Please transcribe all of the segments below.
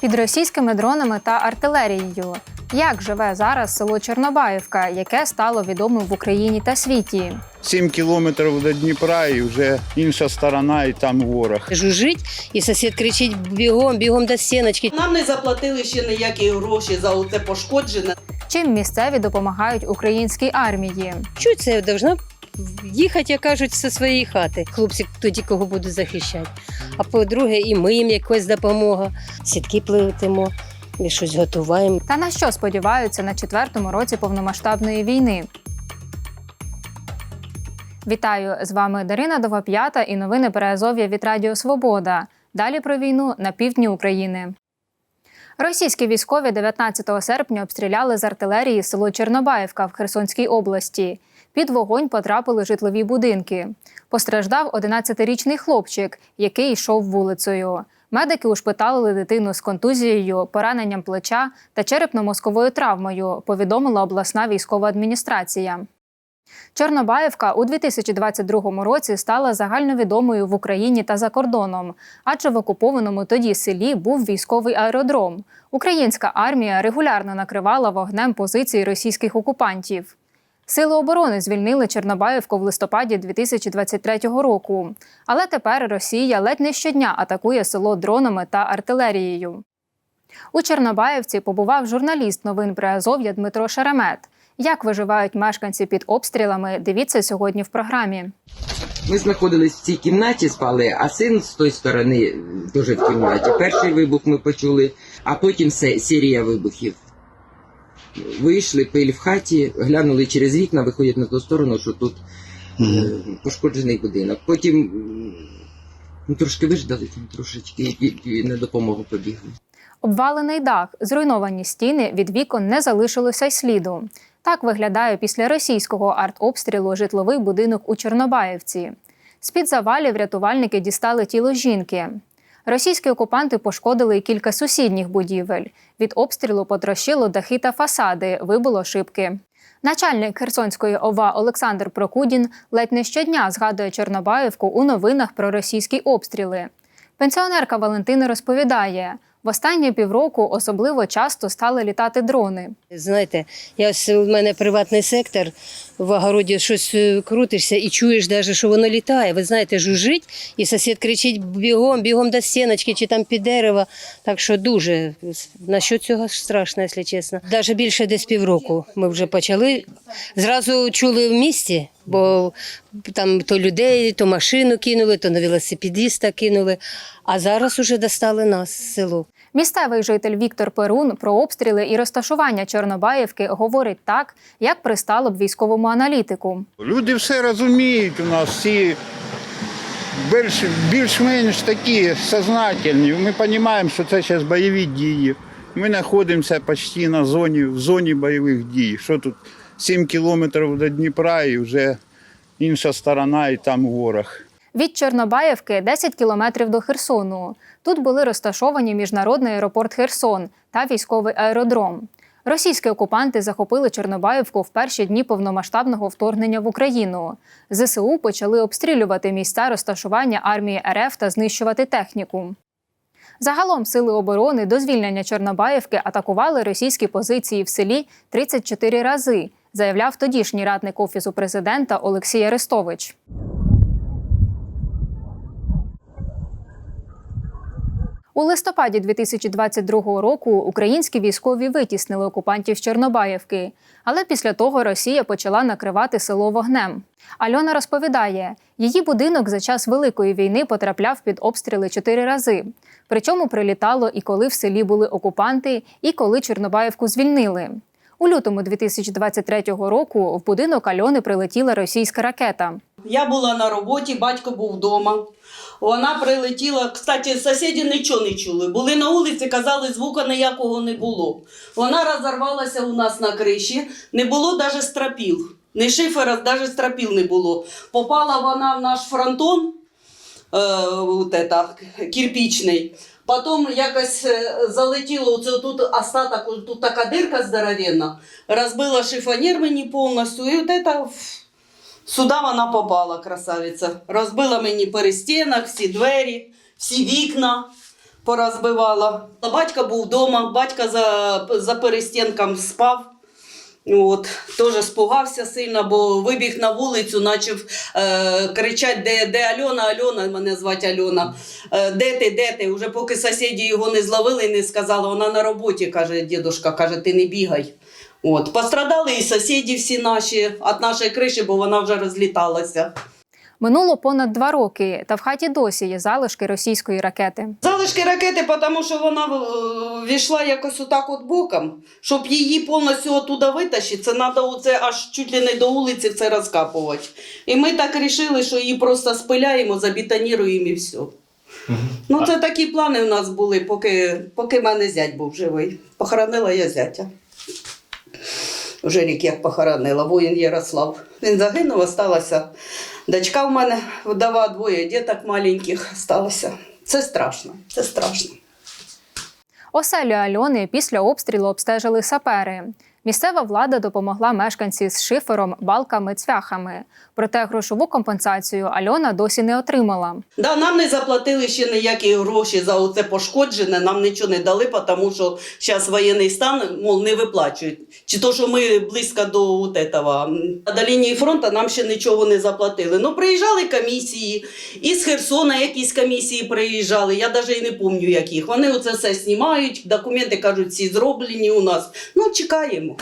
під російськими дронами та артилерією. Як живе зараз село Чорнобаївка, яке стало відомим в Україні та світі? 7 кілометрів до Дніпра і вже інша сторона, і там ворог. Жужить, і сусід кричить бігом, бігом до стіночки. Нам не заплатили ще ніякі гроші за оце пошкоджене. Чим місцеві допомагають українській армії? Чого це должна їхати, як кажуть, зі своєї хати. Хлопці тоді кого будуть захищати. А по-друге, і ми їм якась допомога. Сітки плетемо, і щось готуваємо. Та на що сподіваються на четвертому році повномасштабної війни? Вітаю з вами Дарина Довоп'ята і новини Переазов'я від Радіо Свобода. Далі про війну на півдні України. Російські військові 19 серпня обстріляли з артилерії село Чернобаївка в Херсонській області. Під вогонь потрапили житлові будинки. Постраждав 11-річний хлопчик, який йшов вулицею. Медики ушпиталили дитину з контузією, пораненням плеча та черепно-мозковою травмою, повідомила обласна військова адміністрація. Чорнобаївка у 2022 році стала загальновідомою в Україні та за кордоном, адже в окупованому тоді селі був військовий аеродром. Українська армія регулярно накривала вогнем позиції російських окупантів. Сили оборони звільнили Чорнобаївку в листопаді 2023 року. Але тепер Росія ледь не щодня атакує село дронами та артилерією. У Чорнобаївці побував журналіст новин Приазов'я Дмитро Шеремет. Як виживають мешканці під обстрілами? Дивіться сьогодні в програмі. Ми знаходились в цій кімнаті, спали, а син з тої сторони теж в кімнаті. Перший вибух ми почули, а потім се- серія вибухів. Вийшли, пиль в хаті, глянули через вікна, виходять на ту сторону, що тут е, пошкоджений будинок. Потім ну, трошки виждали, там трошечки і, і на допомогу побігли. Обвалений дах, зруйновані стіни від вікон не залишилося й сліду. Так виглядає після російського артобстрілу житловий будинок у Чорнобаївці. З-під завалів рятувальники дістали тіло жінки. Російські окупанти пошкодили кілька сусідніх будівель. Від обстрілу потрощило дахи та фасади, вибило шибки. Начальник Херсонської ОВА Олександр Прокудін ледь не щодня згадує Чорнобаївку у новинах про російські обстріли. Пенсіонерка Валентина розповідає, в останні півроку особливо часто стали літати дрони. Знаєте, я ось у мене приватний сектор в огороді щось е, крутишся і чуєш навіть, що воно літає. Ви знаєте, жужить, і сусід кричить бігом, бігом до стіночки чи там під дерево. Так що дуже насчет цього страшно, якщо чесно. Навіть більше десь півроку ми вже почали. Зразу чули в місті, бо там то людей, то машину кинули, то на велосипедиста кинули. А зараз уже достали нас село. Місцевий житель Віктор Перун про обстріли і розташування Чорнобаївки говорить так, як пристало б військовому аналітику. Люди все розуміють у нас, всі більш, більш-менш такі сознательні. Ми розуміємо, що це зараз бойові дії. Ми знаходимося почти на зоні, в зоні бойових дій. Що тут 7 кілометрів до Дніпра і вже інша сторона, і там ворог. Від Чорнобаївки 10 кілометрів до Херсону. Тут були розташовані міжнародний аеропорт Херсон та військовий аеродром. Російські окупанти захопили Чорнобаївку в перші дні повномасштабного вторгнення в Україну. ЗСУ почали обстрілювати місця розташування армії РФ та знищувати техніку. Загалом сили оборони до звільнення Чорнобаївки атакували російські позиції в селі 34 рази, заявляв тодішній радник офісу президента Олексій Арестович. У листопаді 2022 року українські військові витіснили окупантів з Чорнобаївки, але після того Росія почала накривати село вогнем. Альона розповідає, її будинок за час Великої війни потрапляв під обстріли чотири рази. Причому прилітало і коли в селі були окупанти, і коли Чорнобаївку звільнили. У лютому 2023 року в будинок Альони прилетіла російська ракета. Я була на роботі, батько був вдома. Вона прилетіла. Кстати, сусіди нічого не чули. Були на вулиці, казали, звука ніякого не було. Вона розірвалася у нас на криші, не було навіть стропіл. Не шифера, навіть стропіл не було. Попала вона в наш фронтон, е, вот это, кирпичний. Потім якось е, залетіло оце тут остаток, тут така дирка здоровенна, розбила шифонір мені повністю. І от это Сюди вона попала, красавиця. Розбила мені перестінок, всі двері, всі вікна. порозбивала. Батько був вдома, батько за, за перестінком спав. От, теж спугався сильно, бо вибіг на вулицю, почав е, кричати, де, де Альона, Альона, мене звати Альона. Е, де ти, де ти? Уже поки сусіди його не зловили і не сказали, вона на роботі, каже дідушка, каже, ти не бігай. От, пострадали і сусіди всі наші від нашої криші, бо вона вже розліталася. Минуло понад два роки, та в хаті досі є залишки російської ракети. Залишки ракети, тому що вона е, війшла якось отак от боком. Щоб її повністю оттуда витащити, це треба оце аж чуть ли не до вулиці це розкапувати. І ми так вирішили, що її просто спиляємо, забетоніруємо і все. Ну, це такі плани у нас були, поки, поки мене зять був живий. Похоронила я зятя. Вже рік як похоронила, воїн Ярослав. Він загинув, осталася дочка в мене вдова, двоє діток маленьких сталося. Це страшно, це страшно. Оселю Альони після обстрілу обстежили сапери. Місцева влада допомогла мешканці з шифером, балками, цвяхами. Проте грошову компенсацію Альона досі не отримала. Да, нам не заплатили ще ніякі гроші за оце пошкоджене, нам нічого не дали, тому що зараз воєнний стан, мов, не виплачують. Чи то, що ми близько до от этого, до лінії фронту нам ще нічого не заплатили. Ну, приїжджали комісії, із Херсона якісь комісії приїжджали, я навіть і не пам'ятаю яких. Вони оце все знімають, документи кажуть, всі зроблені у нас. Ну, чекаємо.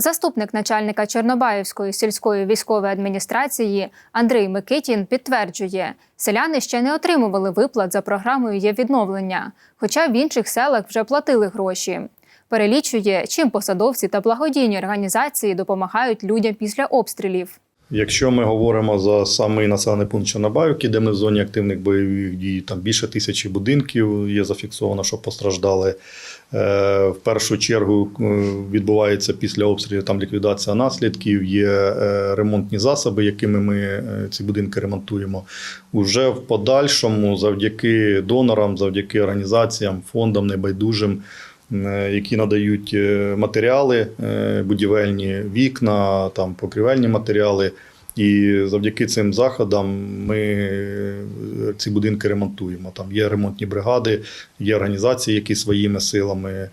Заступник начальника Чорнобаївської сільської військової адміністрації Андрій Микитін підтверджує, селяни ще не отримували виплат за програмою є відновлення, хоча в інших селах вже платили гроші. Перелічує, чим посадовці та благодійні організації допомагають людям після обстрілів. Якщо ми говоримо за самий населений пункт Чорнобаївки, де ми в зоні активних бойових дій, там більше тисячі будинків є зафіксовано, що постраждали. Е, В першу чергу е, відбувається після обстрілів там ліквідація наслідків, є е, ремонтні засоби, якими ми ці будинки ремонтуємо. Уже в подальшому, завдяки донорам, завдяки організаціям, фондам небайдужим, які надають е, матеріали е, будівельні, вікна, там покрівельні матеріали. І завдяки цим заходам ми е, ці будинки ремонтуємо. Там є ремонтні бригади, є організації, які своїми силами.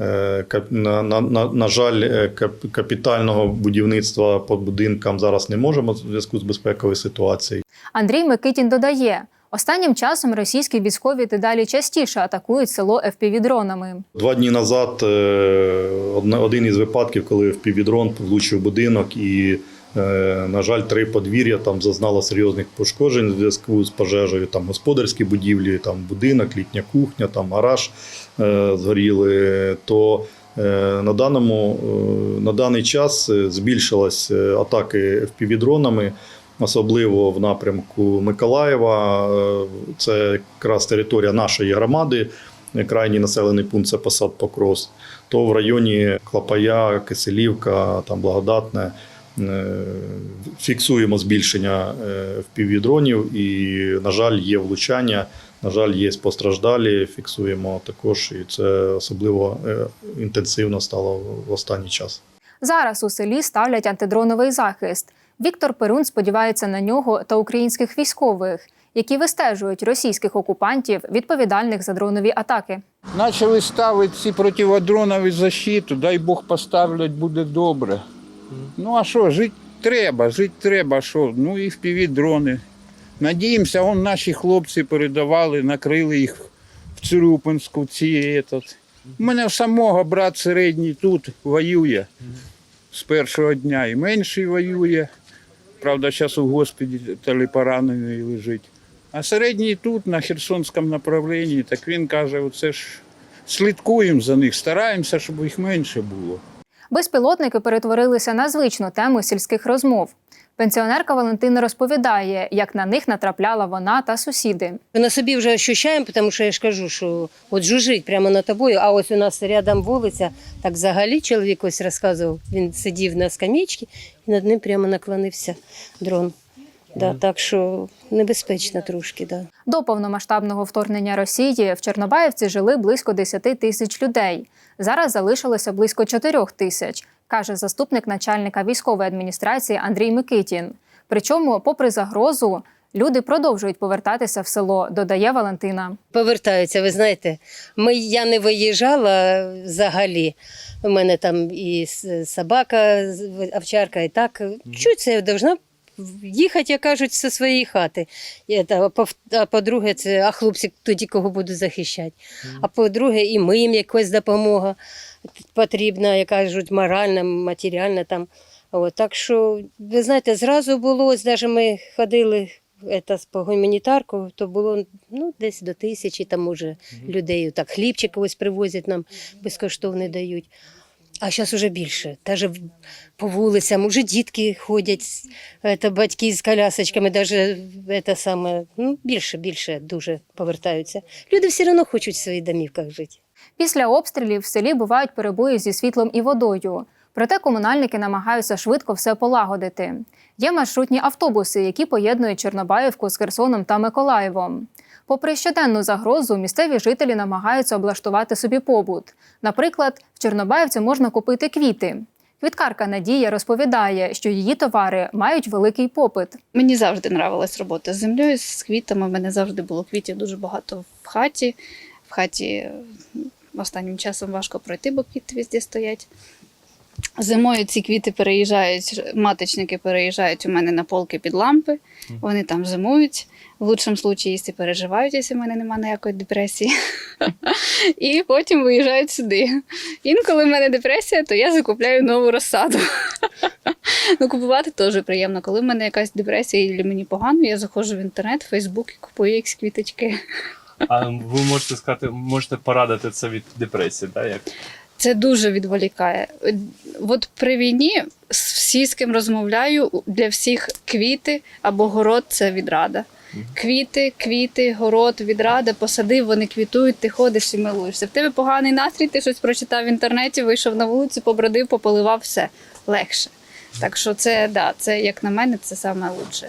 Е, На, на, на, на жаль, е, капітального будівництва по будинкам зараз не можемо в зв'язку з безпековою ситуацією. Андрій Микитін додає: останнім часом російські військові дедалі частіше атакують село FPV-дронами. Два дні назад е, один із випадків, коли впівдрон влучив будинок, і, е, на жаль, три подвір'я там зазнало серйозних пошкоджень в зв'язку з пожежею. Там господарські будівлі, там будинок, літня кухня, там гараж е, згоріли. То на, даному, на даний час збільшилась атаки впівдронами. Особливо в напрямку Миколаєва, Е, це якраз територія нашої громади, крайній населений пункт це посад Покрос, то в районі Клапая, Киселівка, там Благодатне е, фіксуємо збільшення впівдронів і, на жаль, є влучання. На жаль, є постраждалі, фіксуємо також, і це особливо е, інтенсивно стало в останній час. Зараз у селі ставлять антидроновий захист. Віктор Перун сподівається на нього та українських військових, які вистежують російських окупантів, відповідальних за дронові атаки. Почали ставити ці противодронові защиту, дай Бог поставлять, буде добре. Ну а що, жити треба, жити треба, що? Ну і впіві дрони. Надіємося, он наші хлопці передавали, накрили їх в Цирюпинську, ці этот. У мене самого брат середній тут воює з першого дня і менший воює. Правда, зараз у госпіталі поранений лежить. А середній тут, на Херсонському направленні, так він каже, оце ж слідкуємо за них, стараємося, щоб їх менше було. Безпілотники перетворилися на звичну тему сільських розмов. Пенсіонерка Валентина розповідає, як на них натрапляла вона та сусіди. На собі вже ощущаємо, тому що я ж кажу, що от жужить прямо над тобою, а ось у нас рядом вулиця, так взагалі чоловік ось розказував, він сидів на скам'ячці і над ним прямо наклонився дрон. Да, так що небезпечно трошки, да. До повномасштабного вторгнення Росії в Чорнобаївці жили близько 10 тисяч людей. Зараз залишилося близько 4 тисяч, каже заступник начальника військової адміністрації Андрій Микитін. Причому, попри загрозу, Люди продовжують повертатися в село, додає Валентина. Повертаються, ви знаєте. Ми, я не виїжджала взагалі. У мене там і собака, з- овчарка, і так. Чуть це я должна їхати, як кажуть, зі своєї хати. А по-друге, це а хлопці тоді кого будуть захищати. А по-друге, і ми їм якась допомога потрібна, як кажуть, моральна, матеріальна там. От, так що, ви знаєте, зразу було, ось навіть ми ходили это, по гуманітарку, то було ну, десь до тисячі там уже людей. Так, хлібчик ось привозять нам, безкоштовно дають. А зараз вже більше. Навіть по вулицям уже дітки ходять, это, батьки з колясочками, навіть це саме, ну, більше, більше дуже повертаються. Люди все одно хочуть в своїх домівках жити. Після обстрілів в селі бувають перебої зі світлом і водою. Проте комунальники намагаються швидко все полагодити. Є маршрутні автобуси, які поєднують Чорнобаївку з Херсоном та Миколаєвом. Попри щоденну загрозу, місцеві жителі намагаються облаштувати собі побут. Наприклад, в Чорнобаївці можна купити квіти. Квіткарка Надія розповідає, що її товари мають великий попит. Мені завжди нравилась робота з землею, з квітами. У мене завжди було квітів дуже багато в хаті. В хаті останнім часом важко пройти, бо квіти везде стоять. Зимою ці квіти переїжджають, маточники переїжджають у мене на полки під лампи. Вони там зимують. В лучшому випадку, якщо переживають, якщо в мене немає ніякої депресії. І потім виїжджають сюди. Інколи в мене депресія, то я закупляю нову розсаду. Ну, купувати теж приємно. Коли в мене якась депресія і мені погано, я заходжу в інтернет, в Фейсбук і купую якісь квіточки. А ви можете сказати, можете порадити це від депресії, да? Як? Це дуже відволікає. От при війні всі, з ким розмовляю, для всіх квіти або город це відрада. Квіти, квіти, город, відрада, посадив, вони квітують, ти ходиш і милуєшся. В тебе поганий настрій, ти щось прочитав в інтернеті, вийшов на вулицю, побродив, пополивав, все легше. Так що це, да, це, як на мене, це саме лучше.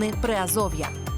Новини Приазов'я.